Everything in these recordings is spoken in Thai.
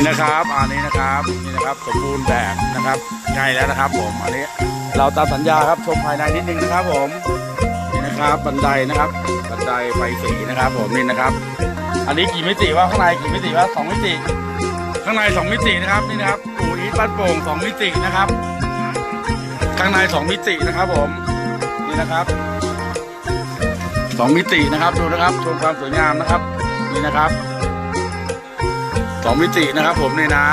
นี่นะครับอันนี้นะครับนี่นะครับสมบูรณ์แบบนะครับใกล้แล้วนะครับ ผมอันนี้เราตามสัญญาครับชมภายในนิดนึงนะครับ ผมนี่นะครับบันไดนะครับ บันไดไฟสีนะครับ ผมนี่นะครับ อันนี้กี่มิติว่าข้างในกี่มิติว่าสองมิติ ข้างในสองมิตินะครับนี่นะครับปูอีทบ้านโป่งสองมิตินะครับ ข้างในสองมิตินะครับ ผมนี่นะครับสองมิตินะครับดูนะครับชมความสวยงามนะครับนี่นะครับ สองมิตินะครับผมนี่นะ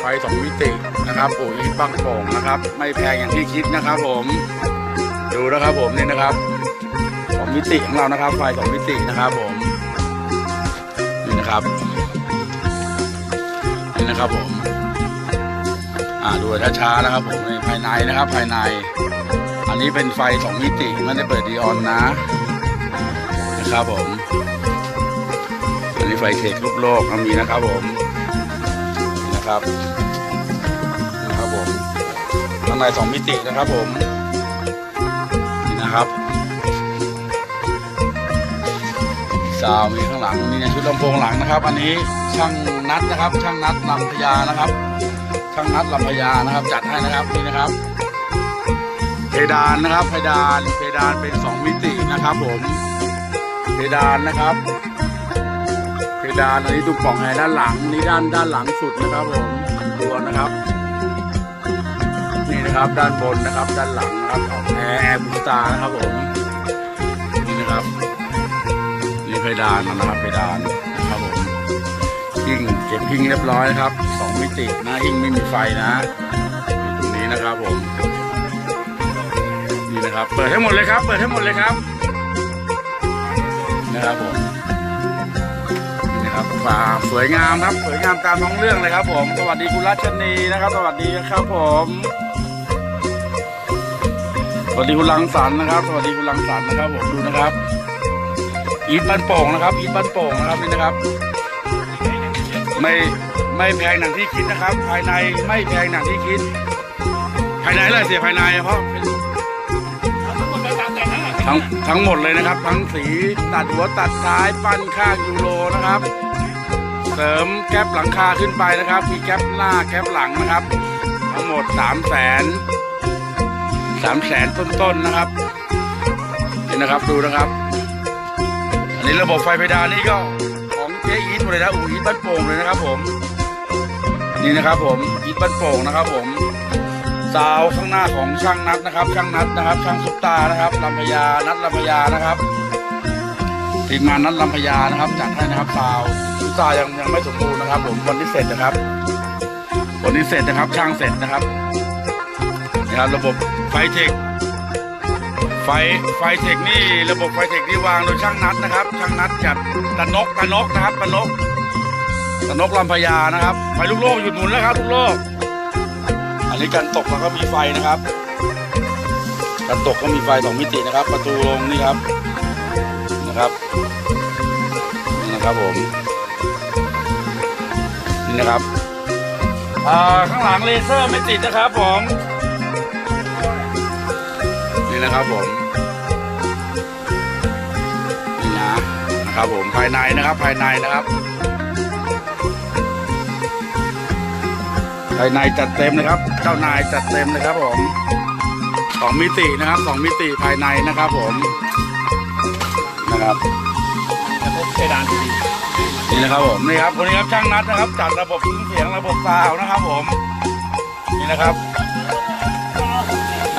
ไฟสองมิตินะครับปูอีทบ้านโป่งนะครับ ไม่แพงอย่างที่คิดนะครับ ผมดูนะครับผมนี่นะครับสองมิติของเรานะครับ ไฟสองมิตินะครับผมนี่นะครับนี่นะครับผมอ่าดูช้าๆนะครับ ผมนี่ภายในนะครับ ภายใน อันนี้เป็นไฟสองมิติไม่ได้เปิดดีออนนะนะครับผมอันนี้ไฟเทครูปโลกมีนะครับผม นะครับนะครับผมข้างในสองมิตินะครับผมนี่นะครับซาวมีข้างหลังมีในชุดลำโพงหลังนะครับ อันนี้ช่างนัดนะครับ ช่างนัดลำพญานะครับ ช่างนัดลำพญานะครับ จัดให้นะครับนี่นะครับ เพดานนะครับเพดานเพดานเป็นสองมิตินะครับผมเพดานนะครับ ดานอันนี้ตุ้มป่องแอร์ด้านหลังนี่ด้านด้านหลังสุดนะครับผมตัวนะครับ นี่นะครับด้านบนนะครับ ด้านหลังนะครับของแอร์แอร์บูตานะครับผมนี่นะครับนี่เพดานนะครับเพดานนะครับผมหิ้งเก็บหิ้งเรียบร้อยนะครับสองมิตินะหิ้งไม่มีไฟนะอยู่ตรงนี้นะครับผมนี่นะครับ เปิดให้หมดเลยครับ เปิดให้หมดเลยครับนะครับผม ครับฟาร์มสวยงามครับ สวยงามตามท้องเรื่องเลยครับ ผม สวัสดีคุณรัชนีนะครับ สวัสดีครับผม สวัสดีคุณลังสรรค์นะครับ สวัสดีคุณลังสรรค์นะครับ ผมดูนะครับอีทบ้านโป่งนะครับอีทบ้านโป่งนะครับนี่นะครับ ไม่ไม่แพงหนังที่คิดนะครับ ภายในไม่แพงหนังที่คิด ภายในอะไรเสียภายในเพราะทั้งทั้งหมดเลยนะครับ ทั้งสีตัดหัวตัดท้ายปั้นข้างยูโรนะครับ เสริมแก๊ปหลังคาขึ้นไปนะครับ มีแก๊ปหน้าแก๊ปหลังนะครับ ทั้งหมดสามแสนสามแสนต้นๆนะครับนี่นะครับดูนะครับ อันนี้ระบบไฟเพดานนี่ก็ของเจ๊อีทหมดเลยนะอูอีทบ้านโป่งเลยนะครับ ผม นี่นะครับ ผมอีทบ้านโป่งนะครับ ผมซาวข้างหน้าของช่างนัดนะครับ ช่างนัดนะครับ ช่างซุปตานะครับลำพญานัดลำพญานะครับทีมงานนัดลำพญานะครับจัดให้นะครับซาว ตายังยังไม่สมบูรณ์นะครับ ผมวันนี้เสร็จนะครับ วันนี้เสร็จนะครับ ช่างเสร็จนะครับนะครับระบบไฟเทคไฟไฟเทคนี่ระบบไฟเทคที่วางโดยช่างนัดนะครับ ช่างนัดจัดตะนกตะนกนะครับตะนกตะนกลำพญานะครับไฟลูกโลกหยุดหมุนแล้วครับลูกโลก อันนี้การตกแล้วก็มีไฟนะครับการตกก็มีไฟสองมิตินะครับ ประตูลงนี่ครับนะครับนะครับผม นี่นะครับอ่าข้างหลังเลเซอร์ไม่ติดนะครับผมนี่นะครับผมนี่นะนะครับผมภายในนะครับภายในนะครับ ภายในจัดเต็มนะครับ เจ้านายจัดเต็มเลยครับผมสองมิตินะครับสองมิติภายในนะครับผมนะครับเพดานดี นี่นะครับผมนี่ครับคนนี้ครับช่างนัดนะครับ จัดระบบเสียงระบบซาวนะครับผมนี่นะครับ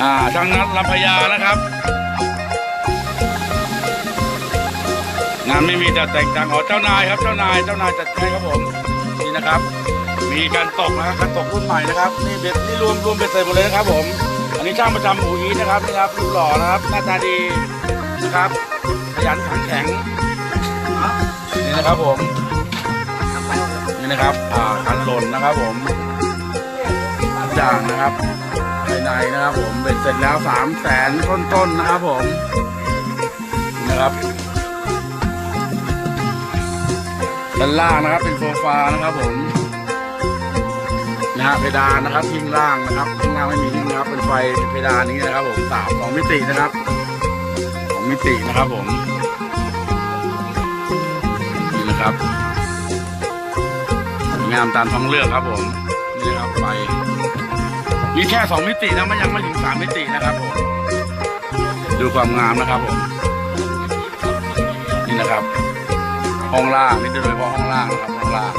อ่าช่างนัดลำพญานะครับ งานไม่มีแต่แต่งต่างขอเจ้านายครับเจ้านายเจ้านายจัดให้ครับผมนี่นะครับ มีการตกนะครับการตกรุ่นใหม่นะครับนี่เบ็ดนี่รวมรวมเบ็ดเสร็จหมดเลยนะครับ ผม อันนี้ช่างประจำอูอีนะครับนี่ครับรูปหล่อนะครับหน้าตาดีนะครับขยันขันแข็ง นี่นะครับผมนี่นะครับอ่ากันหล่นนะครับผมทุกอย่างนะครับภายในนะครับผมเบ็ดเสร็จแล้วสามแสนต้นๆนะครับผมนะครับด้านล่างนะครับเป็นโซฟานะครับ ผมนะฮะเพดานนะครับทิ้งล่างนะครับทิ้งล่างไม่มีทิ้งนะครับเป็นไฟเพดานนี้นะครับผมสามสองมิตินะครับสองมิตินะครับผม ครับงามตามท้องเรื่องครับผมนี่ครับไฟนี่แค่สองมิตินะมันยังไม่ถึงสามมิตินะครับผมดูความงามนะครับผมนี่นะครับ ห้องล่างนี่จะโดยเฉพาะห้องล่างนะครับห้องล่าง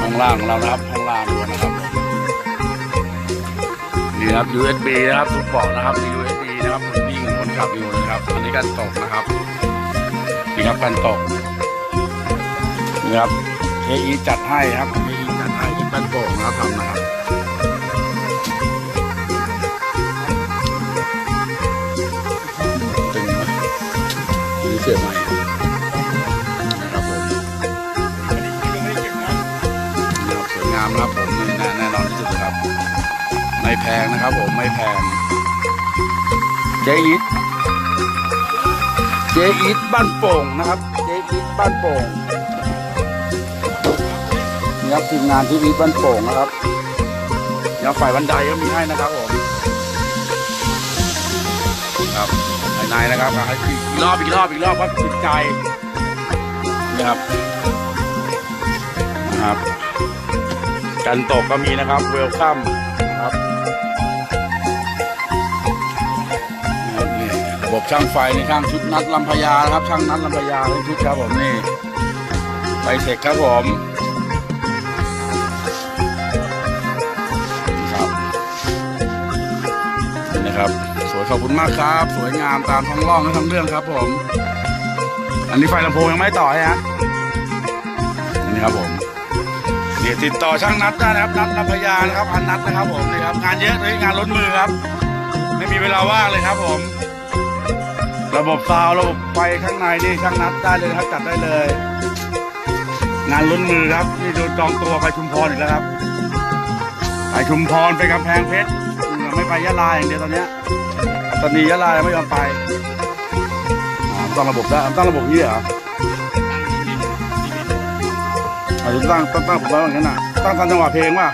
ห้องล่างของเรานะครับห้องล่างดูนะครับนี่ครับ USB นะครับทุกเบาะนะครับมี USB นะครับผมวิ่งคนขับอยู่นะครับอันนี้กันตกนะครับ ครับกันตกนี่ครับเอจัดให้ครับเอจัดให้ที่บ้านโป่งนะครับทำนะครับตึงไหมนี่เสียบใหม่นะครับผมนะครับสวยงามนะครับผมนี่แน่แน่นอนที่สุดนะครับ ไม่แพงนะครับผมไม่แพงเจอีทเจอีทบ้านโป่งนะครับ เจอีทบ้านโป่งนี่ครับทีมงานที่อีทบ้านโป่งนะครับยังฝ่ายบันไดก็มีให้นะครับผมครับภายในนะครับให้อีกรอบอีกรอบอีกรอบว่าติดใจนะครับนะครับ กันตกก็มีนะครับเวลคัมนะครับนะครับ ระบบช่างไฟในช่างชุดนัดลำพญานะครับ ช่างนัดลำพญาในชุดครับผมนี่ไฟเสร็จครับผมครับนะครับ สวยขอบคุณมากครับ สวยงามตามท้องร่องและทั้งเรื่องครับผม อันนี้ไฟลำโพงยังไม่ต่อฮะนี่ครับผมนี่ติดต่อช่างนัดได้นะครับนัดนัดพยานะครับพันนัดนะครับผมนี่ครับงานเยอะเลยงานล้นมือครับ ไม่มีเวลาว่างเลยครับผม ระบบซาวด์ระบบไฟข้างในนี่ช่างนัดได้เลยนะครับจัดได้เลย งานล้นมือครับนี่โดนจองตัวไปชุมพรอีกแล้วครับไปชุมพรไปกำแพงเพชรอืมไม่ไปยะลาอย่างเดียวตอนเนี้ยตอนนี้ยะลายังไม่ยอมไปอ่าต้องระบบได้ต้องระบบนี้เหรออาจจะตั้งตั้งตั้งผมไว้อย่างนั้นน่ะตั้งตามจังหวะเพลงว่ะ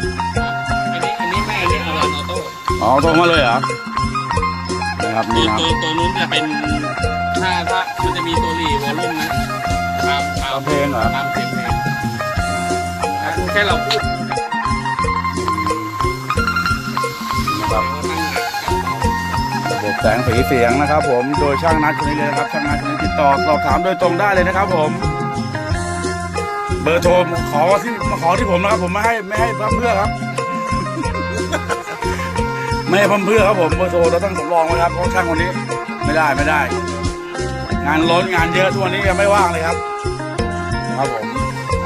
อันนี้อันนี้ไม่อันนี้อลันออโต้อ๋อตรงมาเลยเหรอนะครับตันี่วครับตัวตัวนู้นจะเป็นถ้าถ้า มีตัวหลีวอลลุ่มนะตามตามเพลงเหรอตามเสียงเพลงนะแค่เราพูดนะครับระบบแสงสีเสียงนะครับ ผมโดยช่างนัดคนนี้เลยนะครับช่างนัดคนนี้ติดต่อสอบถามโดยตรงได้เลยนะครับ ผม เบอร์โทรขอที่มาขอที่ผมนะครับ ผมไม่ให้ไม่ให้พั่มเพื่อครับ ไม่ให้พั่มเพื่อครับผมเบอร์โทรเราต้องสำรองไว้ครับเพราะช่างคนนี้ ไม่ได้ไม่ได้ งานล้นงานเยอะทุกวันนี้ยังไม่ว่างเลยครับครับผม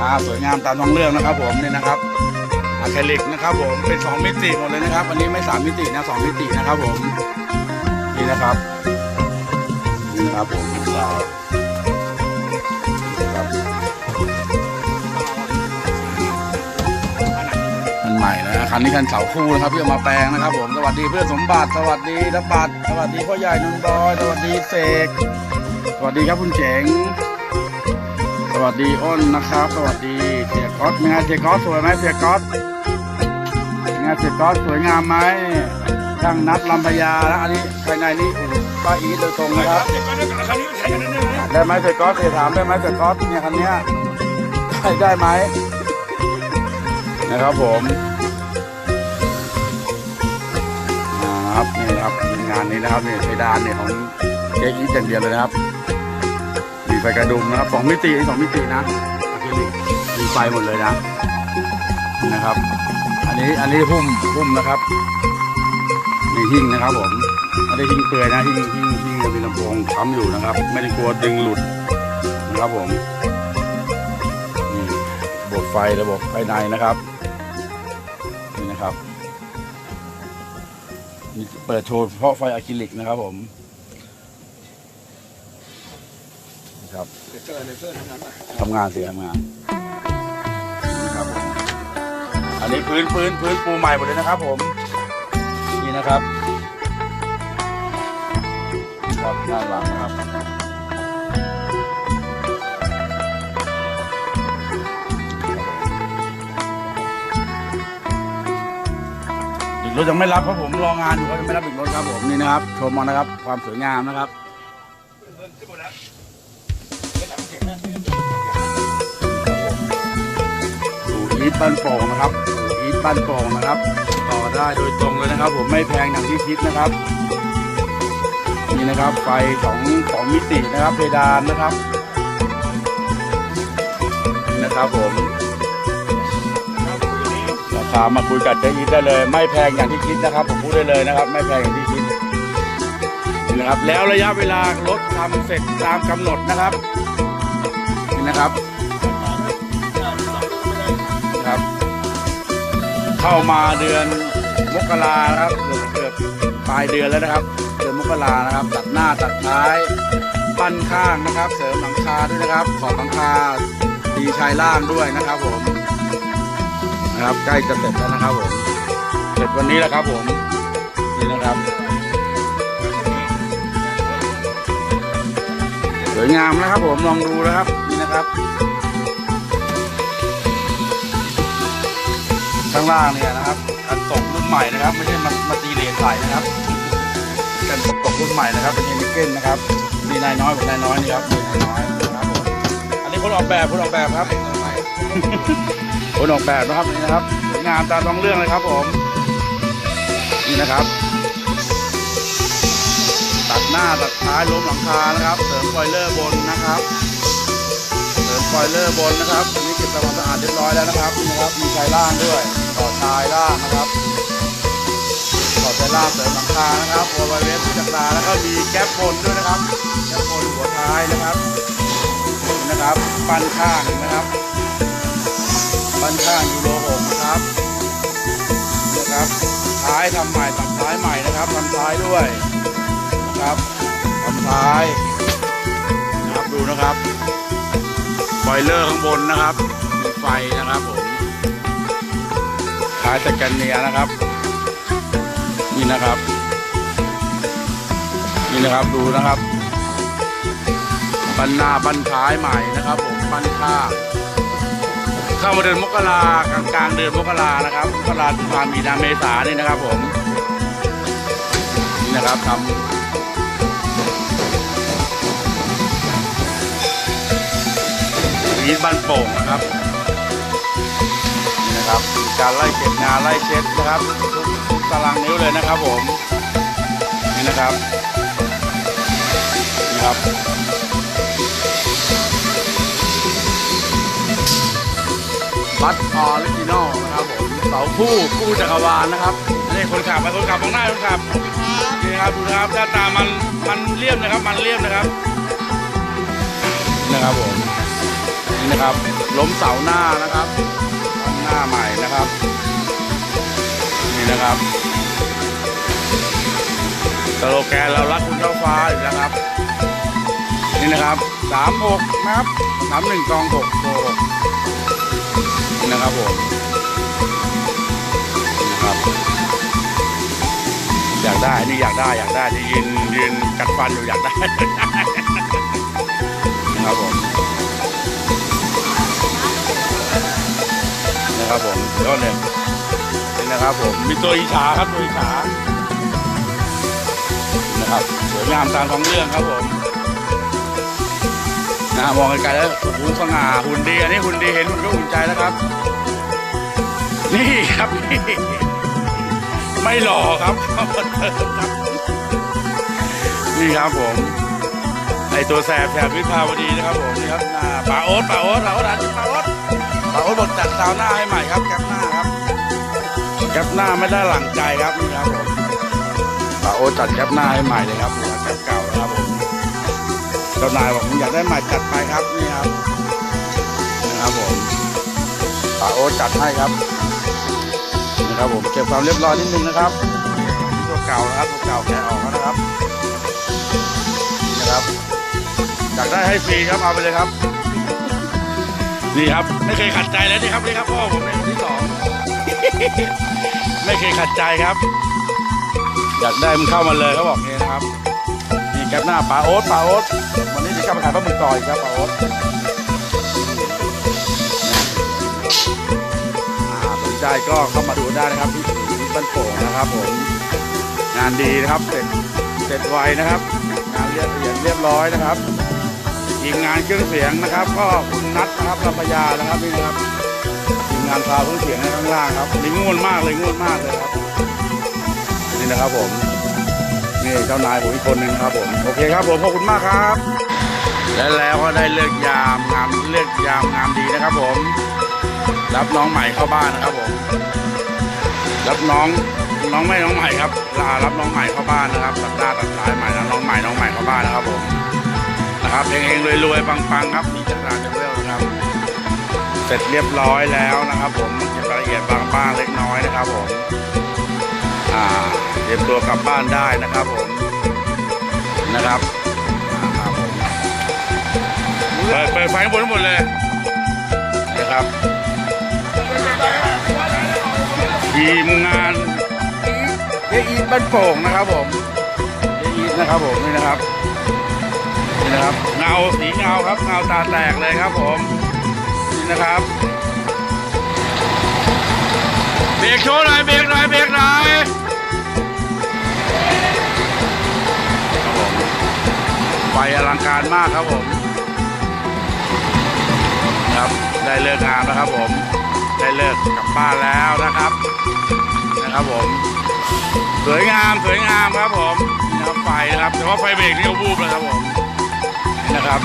อ่าสวยงามตามท้องเรื่องนะครับ ผมนี่นะครับอะคริลิกนะครับ ผมเป็นสองมิติหมดเลยนะครับอันนี้ไม่สามมิตินะสองมิตินะครับ ผมนี่นะครับนี่นะครับผมครับครับคันใหม่นะคันนี้คันเสาคู่นะครับที่เอามาแปลงนะครับ ผมสวัสดีเพื่อนสมบัติสวัสดีระบัดสวัสดีพ่อใหญ่นนท์บอยสวัสดีเสก สวัสดีครับคุณเจ๋ง สวัสดีอ้นนะครับ สวัสดีเสียก๊อตเป็นไงเสียก๊อตสวยไหมเสียก๊อตเป็นไงเสียก๊อตสวยงามไหมช่างนัดลำพญานะอันนี้ภายในนี้อู่ป้าอีทโดยตรงนะครับได้ไหมเสียก๊อตเสียถามได้ไหมเสียก๊อตเนี่ยคันเนี้ยได้ได้ไหมนะครับผมอ่าครับนี่นะครับทีมงานนี้นะครับนี่เพดานเนี่ยของเจ๊อีทอย่างเดียวเลยนะครับีไฟกระดุมนะครับสองมิติสองมิตินะอะคริลิกมีไฟหมดเลยนะนะครับ อันนี้อันนี้หุ้มหุ้มนะครับมีหิ้งนะครับผมไม่ได้หิ้งเปลือยนะหิ้งหิ้งหิ้งจะมีลำโพงค้ำอยู่นะครับ ไม่ได้กลัวดึงหลุดนะครับผมนี่ระบบไฟระบบภายในนะครับนี่นะครับเปิดโชว์เฉพาะไฟอะคริลิกนะครับผม ครับทำงานสิทำงานนะครับผมอันนี้พื้นพื้นพื้นปูใหม่หมดเลยนะครับ ผมนี่นะครับครับด้านหลังนะครับอีกรถยังไม่รับเพราะผมรองานอยู่ก็ยังไม่รับอีกรถครับผมนี่นะครับชมมานะครับ ความสวยงามนะครับ คอีทบ้านโป่งนะครับอีทบ้านโป่งนะครับ ต่อได้โดยตรงเลยนะครับ ผมไม่แพงอย่างที่คิดนะครับ นี่นะครับไฟสองสองมิตินะครับเพดานนะครับนี่นะครับผมราคามาคุยกับเจ๊อีทได้เลย ไม่แพงอย่างที่คิดนะครับ ผมพูดได้เลยนะครับ ไม่แพงอย่างที่คิดนะครับแล้วระยะเวลารถทำเสร็จตามกำหนดนะครับ ครับครับ เข้ามาเดือนมกรานะครับเกือบเกือบปลายเดือนแล้วนะครับ เดือนมกรานะครับ ตัดหน้าตัดท้ายปั้นข้างนะครับ เสริมหลังคาด้วยนะครับ ขอบหลังคาตีชายล่างด้วยนะครับผมนะครับใกล้จะเสร็จแล้วนะครับผมเสร็จวันนี้แล้วครับผมนี่นะครับสวยงามนะครับผมลองดูนะครับ นะครับ ข้างล่างเนี่ยนะครับกันตกรุ่นใหม่นะครับ ไม่ใช่มามาตีเลนใส่นะครับกันตกรุ่นใหม่นะครับเป็นเฮนิเก้นนะครับมีนายน้อยกับนายน้อยนี่ครับมีนายน้อยนะครับผมอันนี้คนออกแบบคนออกแบบครับคนออกแบบนะครับนี่นะครับสวยงามตามท้องเรื่องเลยครับผมนี่นะครับตัดหน้าตัดท้ายล้มหลังคานะครับ เสริมไฟเลอร์บนนะครับ เสริมไฟเลอร์บนนะครับอันนี้เก็บทำความสะอาดเรียบร้อยแล้วนะครับนี่นะครับมีชายล่างด้วยต่อชายล่างนะครับต่อชายล่างเสริมหลังคานะครับโอเวอร์เวสจักราแล้วก็มีแก๊ปบนด้วยนะครับแก๊ปบนหัวท้ายนะครับนี่นะครับปั้นข้างนะครับปั้นข้างยูโรหกนะครับนี่นะครับ ท้ายทำใหม่ตัดท้ายใหม่นะครับทำท้ายด้วยนะครับทำท้ายนะครับดูนะครับ บอยเลอร์ข้างบนนะครับมีไฟนะครับผมท้ายสแกนเนียนะครับ นี่นะครับ นี่นะครับดูนะครับบันหน้าบันท้ายใหม่นะครับผมบันข้างเข้ามาเดือนมกรากลางกลางเดือนมกรานะครับมกรากุมภามีนาเมษานี่นะครับผมนี่นะครับทำ นี้บ้านโป่งนะครับนี่นะครับการไล่เก็บงานไล่เช็ดนะครับทุกตารางนิ้วเลยนะครับผมนี่นะครับนี่ครับบัตออริจินอลนะครับผมเสาคู่คู่จักรวาลนะครับนี่คนขับไปคนขับมองหน้าคนขับนี่ครับดูนะครับหน้าตามันมันเลี่ยมนะครับ มันเลี่ยมนะครับนะครับผม นะครับ ล้มเสาหน้านะครับทำหน้าใหม่นะครับ นี่นะครับสโลแกนเรารักคุณเจ้าฟ้าอยู่แล้วครับ นี่นะครับสามหกนะครับสามหนึ่งกองหกโกหกนี่นะครับผมนี่นะครับ อยากได้นี่อยากได้อยากได้จะยืนยืนกัดฟันอยู่อยากได้นะครับผม ครับผมยอดเลยนี่นะครับผมมีตัวอีฉาครับตัวอีฉานะครับสวยงามตามท้องเรื่องครับผมนะมองไกลๆแล้วโอ้โหสง่าหุ่นดีอันนี้หุ่นดีเห็นหุ่นก็อุ่นใจแล้วครับ นี่ครับนี่ไม่หล่อครับเข้ามาเติมครับนี่ครับผมไอตัวแสบแสบวิภาวดีนะครับผมนี่ครับหน้าป่าโอ๊ตป่าโอ๊ตป่าโอ๊ตอ่านป่าโอ๊ต ปาบอกจัดซาวหน้าให้ใหม่ครับแก๊ปหน้าครับแก๊ปหน้าไม่ได้หลังใจครับนี่ครับผมปาจัดแก๊ปหน้าให้ใหม่เลยครับหัวแก๊ปเก่าครับผมเจ้านายบอกผมอยากได้ใหม่จัดไปครับนี่ครับนี่ครับผมปาจัดให้ครับนี่ครับผมเก็บความเรียบร้อยนิดนึงนะครับตัวเก่านะครับตัวเก่าแกะออกแล้วนะครับนี่นะครับอยากได้ให้ฟรีครับเอาไปเลยครับ นี่ครับ ไม่เคยขัดใจแล้วนี่ครับนี่ครับพ่อผมในคนที่สองไม่เคยขัดใจครับ อยากได้มึงเข้ามาเลยเขาบอกนี่นะครับนี่แก๊ปหน้าปลาโอ๊ตปลาโอ๊ตวันนี้จะกลับมาขายปลาหมึกต่ออีกครับปลาโอ๊ตสนใจก็เข้ามาดูได้นะครับที่ศูนย์บ้านโป่งนะครับ ผมงานดีนะครับเสร็จเสร็จไวนะครับ งานเรียบเรียบร้อยนะครับทีมงานเครื่องเสียงนะครับ ก็ นัทนะครับลำพยานะครับนี่นะครับทีมงานซาวด์เครื่อเสียงให้ข้างล่างครับนี่ง่วนมากเลยง่วนมากเลยครับนี่นะครับผมนี่เจ้านายผมอีกคนหนึ่งครับผมโอเคครับผมขอบคุณมากครับ และแล้วก็ได้เลิกยามงามเลิกยามงามดีนะครับ ผม รับน้องใหม่เข้าบ้านนะครับผม รับน้องน้องไม่น้องใหม่ครับลารับน้องใหม่เข้าบ้านนะครับตัดหน้าตัดท้ายใหม่นะน้องใหม่น้องใหม่เข้าบ้านนะครับผม นะครับเฮงๆรวยๆปังๆครับมีจักรยานจะเวลนะครับ เสร็จเรียบร้อยแล้วนะครับ ผมเก็บรายละเอียดบางบ้างเล็กน้อยนะครับ ผมอ่าเตรียมตัวกลับบ้านได้นะครับ ผมนะครับอ่าครับผมเปิดเปิดไฟข้างบนทั้งหมดเลยนะครับทีมงานเยอีทบ้านโป่งนะครับผมเยอีทนะครับผมนี่นะครับ นี่นะครับ เงาสีเงาครับ เงาตาแตกเลยครับผม นี่นะครับเบรกโชว์หน่อยเบรกหน่อยเบรกหน่อยครับผมไฟอลังการมากครับผม ครับได้เลิกงานแล้วครับผม ได้เลิกกลับบ้านแล้วนะครับ นะครับผม สวยงามสวยงามครับผมนะครับไฟนะครับแต่ว่าไฟเบรกนี่ก็วูบแล้วครับผม นะครับ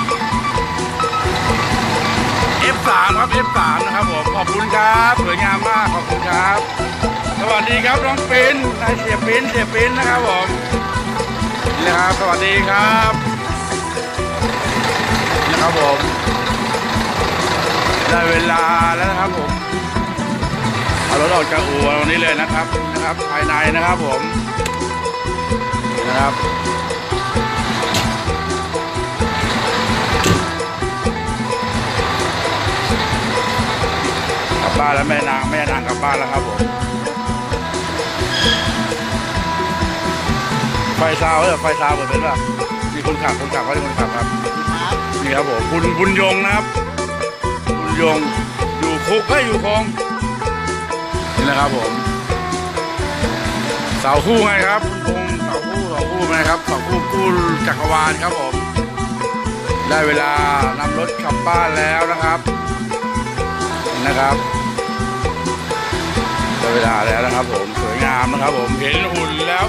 F3 ครับ F3 นะครับผม ขอบคุณครับ สวยงามมาก ขอบคุณครับ สวัสดีครับน้องปิ้นนายเสียปิ้นเสียปิ้นนะครับผมนี่นะครับ สวัสดีครับนะครับผม ได้เวลาแล้วนะครับผม เอารถออกจากอู่วันนี้เลยนะครับ นะครับ ภายในนะครับผม นะครับ บ้านแล้วแม่นางแม่นางกลับบ้านแล้วครับผมไฟซาวเออไฟซาวเปิดเป็นป่ะนี่คนขับคนขับเขาเป็นคนขับครับนี่ครับผมคุณบุญยงนะครับบุญยงอยู่คุกเอ้อยู่คงนี่นะครับผมเสาคู่ไงครับคุณพงษ์เสาคู่เสาคู่ไงครับเสาคู่คู่จักรวาลครับผมได้เวลานำรถกลับบ้านแล้วนะครับนะครับ ได้เวลาแล้วนะครับผมสวยงามนะครับผมเห็นหุ่นแล้ว